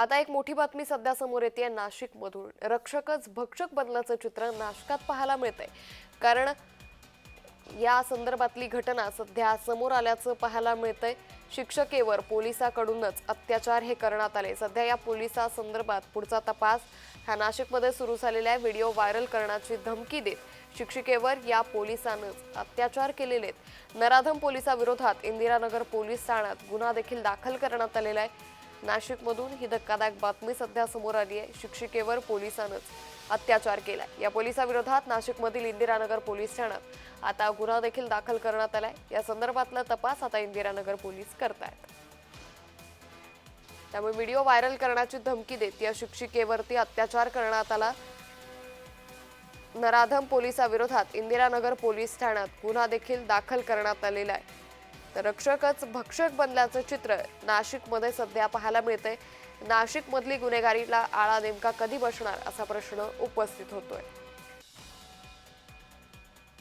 आता एक मोठी बातमी सध्या समोर येते नाशिकमधून रक्षकच भक्षक बदलाचं चित्र नाशकात पाहायला मिळतंय. कारण या संदर्भातली घटना सध्या समोर आल्याचं पाहायला मिळतंय. शिक्षकेवर पोलिसाकडूनच अत्याचार हे करण्यात आले. सध्या या पोलिसा संदर्भात पुढचा तपास हा नाशिकमध्ये सुरू झालेला आहे. व्हिडिओ व्हायरल करण्याची धमकी देत शिक्षिकेवर या पोलिसानंच अत्याचार केलेले आहेत. नराधम पोलिसाविरोधात इंदिरानगर पोलीस ठाण्यात गुन्हा देखील दाखल करण्यात आलेला आहे. नाशिकमधून ही धक्कादायक बातमी सध्या समोर आली आहे. शिक्षिकेवर पोलिसानंच अत्याचार केलाय. या पोलिसाविरोधात नाशिकमधील इंदिरानगर पोलीस ठाण्यात आता गुन्हा देखील दाखल करण्यात आलाय. या संदर्भातला तपास आता इंदिरानगर पोलीस करतायत. त्यामुळे व्हिडिओ व्हायरल करण्याची धमकी देत या शिक्षिकेवरती अत्याचार करण्यात आला. नराधम पोलिसाविरोधात इंदिरानगर पोलीस ठाण्यात गुन्हा देखील दाखल करण्यात आलेला आहे. तर रक्षकच भक्षक बनल्याचं चित्र नाशिकमध्ये सध्या पाहायला मिळते नाशिकमधली गुन्हेगारीला आळा नेमका कधी बसणार असा प्रश्न उपस्थित होतोय.